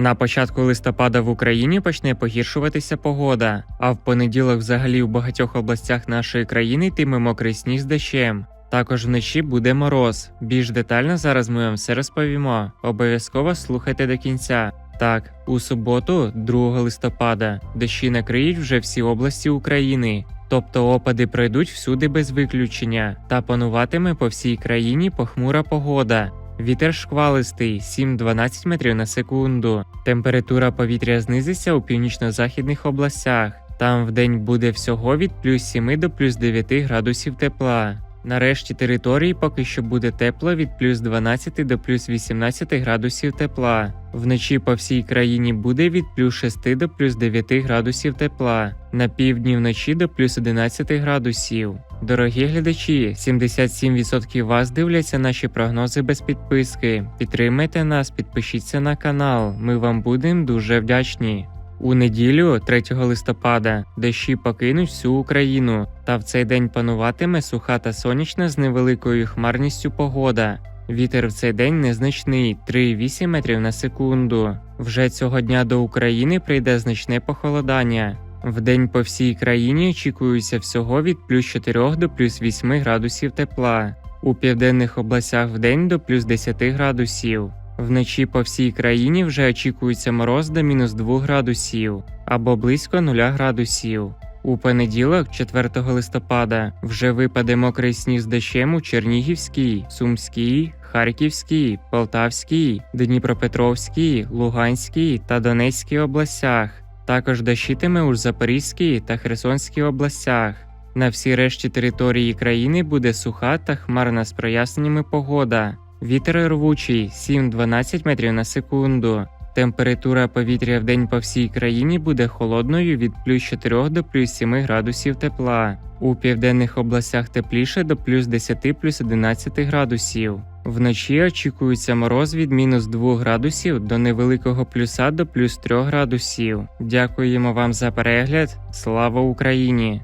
На початку листопада в Україні почне погіршуватися погода, а в понеділок взагалі у багатьох областях нашої країни йтиме мокрий сніг з дощем. Також вночі буде мороз. Більш детально зараз ми вам все розповімо. Обов'язково слухайте до кінця. Так, у суботу, 2 листопада, дощі накриють вже всі області України. Тобто опади пройдуть всюди без виключення, та пануватиме по всій країні похмура погода. Вітер шквалистий 7-12 метрів на секунду. Температура повітря знизиться у північно-західних областях. Там вдень буде всього від плюс 7 до плюс 9 градусів тепла. Нарешті території поки що буде тепло від плюс 12 до плюс 18 градусів тепла. Вночі по всій країні буде від плюс 6 до плюс 9 градусів тепла. На півдні вночі до плюс 11 градусів. Дорогі глядачі, 77% вас дивляться наші прогнози без підписки. Підтримайте нас, підпишіться на канал. Ми вам будемо дуже вдячні. У неділю, 3 листопада, дощі покинуть всю Україну, та в цей день пануватиме суха та сонячна з невеликою хмарністю погода. Вітер в цей день незначний 3,8 метрів на секунду. Вже цього дня до України прийде значне похолодання. Вдень по всій країні очікується всього від плюс 4 до плюс 8 градусів тепла. У південних областях вдень до плюс 10 градусів. Вночі по всій країні вже очікується мороз до мінус 2 градусів або близько 0 градусів. У понеділок, 4 листопада, вже випаде мокрий сніг з дощем у Чернігівській, Сумській, Харківській, Полтавській, Дніпропетровській, Луганській та Донецькій областях. Також дощитиме у Запорізькій та Херсонській областях. На всій решті території країни буде суха та хмарна з проясненнями погода. Вітер рвучий 7-12 метрів на секунду. Температура повітря в день по всій країні буде холодною від плюс 4 до плюс 7 градусів тепла. У південних областях тепліше до плюс 10 плюс 11 градусів. Вночі очікується мороз від мінус 2 градусів до невеликого плюса до плюс 3 градусів. Дякуємо вам за перегляд. Слава Україні!